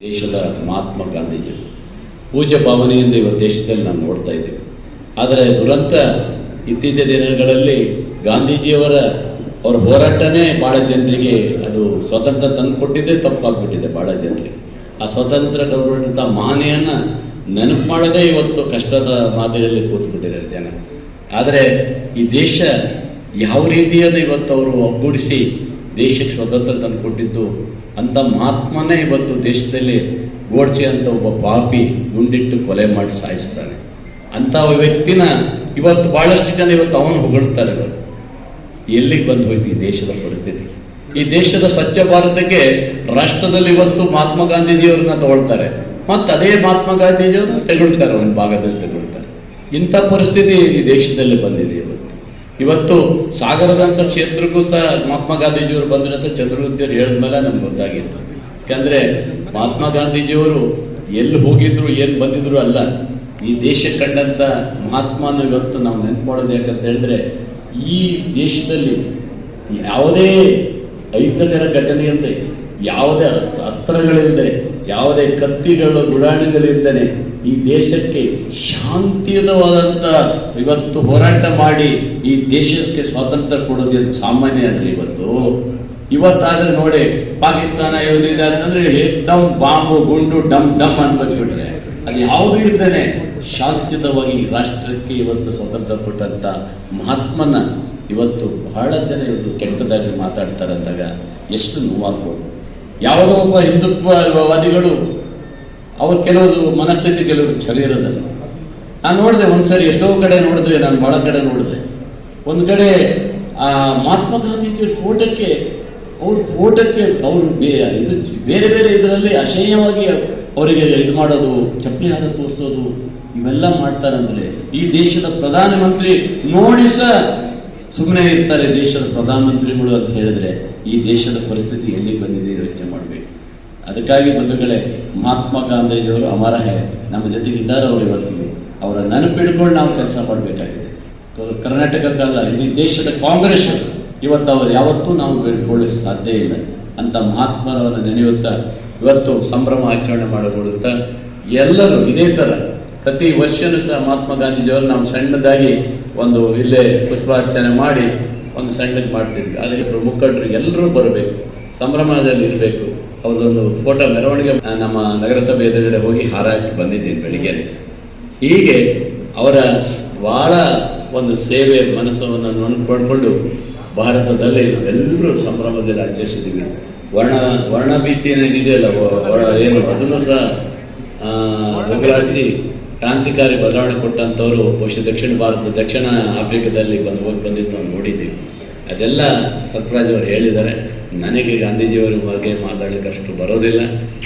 ದೇಶದ ಮಹಾತ್ಮ ಗಾಂಧೀಜಿ ಪೂಜ್ಯ ಭಾವನೆಯಿಂದ ಇವತ್ತು ದೇಶದಲ್ಲಿ ನಾವು ನೋಡ್ತಾ ಇದ್ದೇವೆ. ಆದರೆ ದುರಂತ ಇತ್ತೀಚಿನ ದಿನಗಳಲ್ಲಿ ಗಾಂಧೀಜಿಯವರ ಅವರ ಹೋರಾಟನೇ ಭಾಳ ಜನರಿಗೆ ಅದು ಸ್ವತಂತ್ರ ತಂದು ಕೊಟ್ಟಿದ್ದೇ ತಪ್ಪಾಗ್ಬಿಟ್ಟಿದೆ ಬಹಳ ಜನರಿಗೆ. ಆ ಸ್ವತಂತ್ರ ಕೊಡುವಂಥ ಮಹನೆಯನ್ನು ನೆನಪು ಮಾಡದೆ ಇವತ್ತು ಕಷ್ಟದ ಮಾದರಿಯಲ್ಲಿ ಕೂತ್ಬಿಟ್ಟಿದ್ದಾರೆ ಜನ. ಆದರೆ ಈ ದೇಶ ಯಾವ ರೀತಿಯಾದ ಇವತ್ತು ಅವರು ಒಗ್ಗೂಡಿಸಿ ದೇಶಕ್ಕೆ ಸ್ವತಂತ್ರ ತಂದು ಕೊಟ್ಟಿದ್ದು ಅಂಥ ಮಹಾತ್ಮನೇ ಇವತ್ತು ದೇಶದಲ್ಲಿ ಓಡಿಸಿ ಅಂತ ಒಬ್ಬ ಪಾಪಿ ಗುಂಡಿಟ್ಟು ಕೊಲೆ ಮಾಡಿ ಸಾಯಿಸ್ತಾನೆ. ಅಂಥ ವ್ಯಕ್ತಿನ ಇವತ್ತು ಭಾಳಷ್ಟು ಜನ ಇವತ್ತು ಅವನು ಹೊಗಳ್ತಾರೆ ಇವತ್ತು ಎಲ್ಲಿಗೆ ಬಂದು ಹೋಯ್ತು ಈ ದೇಶದ ಪರಿಸ್ಥಿತಿ? ಈ ದೇಶದ ಸ್ವಚ್ಛ ಭಾರತಕ್ಕೆ ರಾಷ್ಟ್ರದಲ್ಲಿ ಇವತ್ತು ಮಹಾತ್ಮ ಗಾಂಧೀಜಿಯವ್ರನ್ನ ತಗೊಳ್ತಾರೆ. ಮತ್ತು ಅದೇ ಮಹಾತ್ಮ ಗಾಂಧೀಜಿಯವರು ತೆಗೊಳ್ತಾರೆ ಒಂದು ಭಾಗದಲ್ಲಿ ತೆಗೊಳ್ತಾರೆ. ಇಂಥ ಪರಿಸ್ಥಿತಿ ಈ ದೇಶದಲ್ಲಿ ಬಂದಿದೆ ಇವತ್ತು. ಇವತ್ತು ಸಾಗರದಂಥ ಕ್ಷೇತ್ರಕ್ಕೂ ಸಹ ಮಹಾತ್ಮ ಗಾಂಧೀಜಿಯವರು ಬಂದಿರೋಂಥ ಚಂದ್ರಗುತ್ತಿಯವರು ಹೇಳಿದ ಮೇಲೆ ನಮ್ಗೆ ಗೊತ್ತಾಗಿತ್ತು. ಯಾಕಂದರೆ ಮಹಾತ್ಮ ಗಾಂಧೀಜಿಯವರು ಎಲ್ಲಿ ಹೋಗಿದ್ರು, ಏನು ಬಂದಿದ್ರು ಅಲ್ಲ. ಈ ದೇಶ ಕಂಡಂಥ ಮಹಾತ್ಮನ ಇವತ್ತು ನಾವು ನೆನ್ಪು ಮಾಡೋದು ಯಾಕಂತ ಹೇಳಿದ್ರೆ, ಈ ದೇಶದಲ್ಲಿ ಯಾವುದೇ ಐತಕರ ಘಟನೆ ಇಲ್ಲದೆ ಯಾವುದೇ ಅಸ್ತ್ರಗಳಿಲ್ಲದೆ ಯಾವುದೇ ಕತ್ತಿಗಳು ಗುರಾಣಿಗಳಿಲ್ಲದೆ ಈ ದೇಶಕ್ಕೆ ಶಾಂತಿಯುತವಾದಂಥ ಇವತ್ತು ಹೋರಾಟ ಮಾಡಿ ಈ ದೇಶಕ್ಕೆ ಸ್ವಾತಂತ್ರ್ಯ ಕೊಡೋದು ಅಂತ ಸಾಮಾನ್ಯ ಅಂದ್ರೆ ಇವತ್ತು? ಇವತ್ತಾದ್ರೆ ನೋಡಿ, ಪಾಕಿಸ್ತಾನ ಯೋಧಿದೆ ಅಂತಂದ್ರೆ ಏಕ್ದಮ್ ಬಾಂಬು ಗುಂಡು ಡಮ್ ಡಮ್ ಅನ್ಬೇಕಿಟ್ರೆ ಅದು ಯಾವುದೂ ಇಲ್ದೇನೆ ಶಾಂತಿಯುತವಾಗಿ ರಾಷ್ಟ್ರಕ್ಕೆ ಇವತ್ತು ಸ್ವಾತಂತ್ರ್ಯ ಕೊಟ್ಟಂಥ ಮಹಾತ್ಮನ ಇವತ್ತು ಬಹಳ ಜನ ಇವತ್ತು ಕೆಟ್ಟದಾಗಿ ಮಾತಾಡ್ತಾರೆ ಅಂದಾಗ ಎಷ್ಟು ನೋವಾಗ್ಬೋದು. ಯಾವುದೋ ಒಬ್ಬ ಹಿಂದುತ್ವವಾದಿಗಳು ಅವ್ರು ಕೆಲವು ಮನಸ್ಥಿತಿ ಕೆಲವರು ಚಲಿ ಇರೋದಲ್ಲ. ನಾನು ನೋಡಿದೆ ಒಂದ್ಸರಿ ಎಷ್ಟೋ ಕಡೆ ನೋಡಿದೆ ನಾನು ಭಾಳ ಕಡೆ ನೋಡಿದೆ. ಒಂದು ಕಡೆ ಆ ಮಹಾತ್ಮ ಗಾಂಧೀಜಿ ಫೋಟೋಕ್ಕೆ, ಅವ್ರ ಫೋಟೋಕ್ಕೆ ಅವರು ಇದು ಬೇರೆ ಬೇರೆ ಇದರಲ್ಲಿ ಅಸಹ್ಯವಾಗಿ ಅವರಿಗೆ ಇದು ಮಾಡೋದು ಚಪ್ಪಲಿ ಹಾರ ತೋರಿಸೋದು, ಇವೆಲ್ಲ ಮಾಡ್ತಾರಂದ್ರೆ, ಈ ದೇಶದ ಪ್ರಧಾನಮಂತ್ರಿ ನೋಡಿ ಸುಮ್ಮನೆ ಇರ್ತಾರೆ ದೇಶದ ಪ್ರಧಾನಮಂತ್ರಿಗಳು ಅಂತ ಹೇಳಿದ್ರೆ. ಈ ದೇಶದ ಪರಿಸ್ಥಿತಿ ಎಲ್ಲಿ ಬಂದಿದೆ ಯೋಚನೆ ಮಾಡಬೇಕು. ಅದಕ್ಕಾಗಿ ಬಂಧುಗಳೇ, ಮಹಾತ್ಮ ಗಾಂಧೀಜಿಯವರು ಅಮರ ಹೇ, ನಮ್ಮ ಜೊತೆಗಿದ್ದಾರೆ ಅವರು ಇವತ್ತಿಗೂ. ಅವರ ನೆನಪಿಡ್ಕೊಂಡು ನಾವು ಕೆಲಸ ಮಾಡಬೇಕಾಗಿದೆ. ಕರ್ನಾಟಕಕ್ಕಲ್ಲ, ಇಡೀ ದೇಶದ ಕಾಂಗ್ರೆಸ್ ಇವತ್ತು ಅವರು ಯಾವತ್ತೂ ನಾವು ಬೆಳ್ಕೊಳ್ಳಿಸ ಸಾಧ್ಯ ಇಲ್ಲ. ಅಂತ ಮಹಾತ್ಮರವರ ನೆನೆಯುತ್ತಾ ಇವತ್ತು ಸಂಭ್ರಮ ಆಚರಣೆ ಮಾಡಿಕೊಳ್ಳುತ್ತಾ ಎಲ್ಲರೂ ಇದೇ ಥರ ಪ್ರತಿ ವರ್ಷನೂ ಸಹ ಮಹಾತ್ಮ ಗಾಂಧೀಜಿಯವರು ನಾವು ಸಣ್ಣದಾಗಿ ಒಂದು ಇಲ್ಲೇ ಪುಷ್ಪಾರ್ಚನೆ ಮಾಡಿ ಒಂದು ಸಣ್ಣಗೆ ಮಾಡ್ತಿದ್ವಿ. ಇಬ್ಬರು ಮುಖಂಡರು ಎಲ್ಲರೂ ಬರಬೇಕು ಸಂಭ್ರಮದಲ್ಲಿ ಇರಬೇಕು. ಅವ್ರದ್ದೊಂದು ಫೋಟೋ ಮೆರವಣಿಗೆ ನಮ್ಮ ನಗರಸಭೆ ಎದುರುಗಡೆ ಹೋಗಿ ಹಾರಾಕಿ ಬಂದಿದ್ದೀನಿ ಬೆಳಿಗ್ಗೆ ಹೀಗೆ ಅವರ ಭಾಳ ಒಂದು ಸೇವೆ ಮನಸ್ಸನ್ನು ನೆನ್ಪಡ್ಕೊಂಡು ಭಾರತದಲ್ಲಿ ನಾವೆಲ್ಲರೂ ಸಂಭ್ರಮದಲ್ಲಿ ಆಚರಿಸಿದ್ದೀವಿ ವರ್ಣ ವರ್ಣಭೀತಿ ಏನಾಗಿದೆಯಲ್ಲ ಏನು, ಅದನ್ನು ಸಹ ಹೋಗಲಾಡಿಸಿ ಕ್ರಾಂತಿಕಾರಿ ಬದಲಾವಣೆ ಕೊಟ್ಟಂಥವರು ಬಹುಶಃ ದಕ್ಷಿಣ ಭಾರತ, ದಕ್ಷಿಣ ಆಫ್ರಿಕಾದಲ್ಲಿ ಬಂದು ಹೋಗಿ ಬಂದಿದ್ದು ನಾವು ನೋಡಿದ್ದೀವಿ ಅದೆಲ್ಲ ಸರ್ಫರಾಜ್ ಅವರು ಹೇಳಿದ್ದಾರೆ. ನನಗೆ ಗಾಂಧೀಜಿಯವರ ಬಗ್ಗೆ ಮಾತಾಡಲಿಕ್ಕೆ ಅಷ್ಟು ಬರೋದಿಲ್ಲ.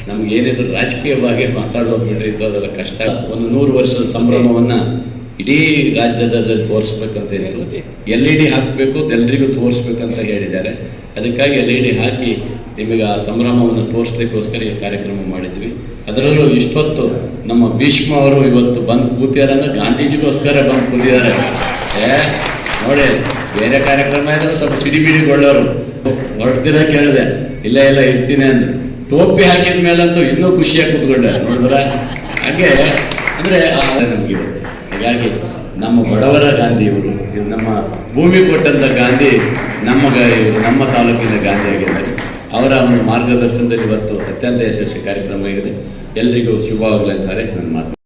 ನಮ್ಗೆ ಏನಿದ್ರು ರಾಜಕೀಯ ಬಗ್ಗೆ ಮಾತಾಡೋದು ಬಿಟ್ಟರೆ ಇದ್ದದೆಲ್ಲ ಕಷ್ಟ. ಒಂದು ನೂರು ವರ್ಷದ ಸಂಭ್ರಮವನ್ನು ಇಡೀ ರಾಜ್ಯದಲ್ಲಿ ತೋರಿಸ್ಬೇಕಂತ ಹೇಳಿದ್ರು. ಎಲ್ ಇ ಡಿ ಹಾಕಬೇಕು ಎಲ್ಲರಿಗೂ ತೋರಿಸ್ಬೇಕಂತ ಹೇಳಿದ್ದಾರೆ. ಅದಕ್ಕಾಗಿ ಎಲ್ ಇ ಡಿ ಹಾಕಿ ನಿಮಗೆ ಆ ಸಂಭ್ರಮವನ್ನು ತೋರಿಸ್ಲಿಕ್ಕೋಸ್ಕರ ಈ ಕಾರ್ಯಕ್ರಮ ಮಾಡಿದ್ವಿ. ಅದರಲ್ಲೂ ಇಷ್ಟೊತ್ತು ನಮ್ಮ ಭೀಷ್ಮ ಅವರು ಇವತ್ತು ಬಂದು ಕೂತಿದ್ದಾರೆ ಅಂದ್ರೆ ಗಾಂಧೀಜಿಗೋಸ್ಕರ ಬಂದು ಕೂತಿದ್ದಾರೆ. ಏ, ನೋಡಿ, ಬೇರೆ ಕಾರ್ಯಕ್ರಮ ಇದ್ರೆ ಸ್ವಲ್ಪ ಸಿಡಿಬಿಡಿಗೊಳ್ಳೋರು. ಹೊರಡ್ತೀರ ಕೇಳಿದೆ. ಇಲ್ಲ ಇಲ್ಲ, ಇರ್ತೀನಿ ಅಂದ್ರು. ಟೋಪಿ ಹಾಕಿದ ಮೇಲಂತೂ ಇನ್ನೂ ಖುಷಿಯಾಗಿ ಕೂತ್ಕೊಂಡೆ. ನೋಡಿದ್ರ? ಹಾಗೆ, ಅಂದರೆ ನಮ್ಗೆ ಹಾಗಾಗಿ ನಮ್ಮ ಬಡವರ ಗಾಂಧಿಯವರು ಇದು ನಮ್ಮ ಭೂಮಿ ಕೊಟ್ಟಂಥ ಗಾಂಧಿ ನಮ್ಮ ನಮ್ಮ ತಾಲೂಕಿನ ಗಾಂಧಿ ಆಗಿದ್ದಾರೆ. ಅವರ ಒಂದು ಮಾರ್ಗದರ್ಶನದಲ್ಲಿ ಇವತ್ತು ಅತ್ಯಂತ ಯಶಸ್ವಿ ಕಾರ್ಯಕ್ರಮ ಆಗಿದೆ. ಎಲ್ರಿಗೂ ಶುಭವಾಗಲಿ ಅಂತಾರೆ. ನನ್ನ ಮಾತು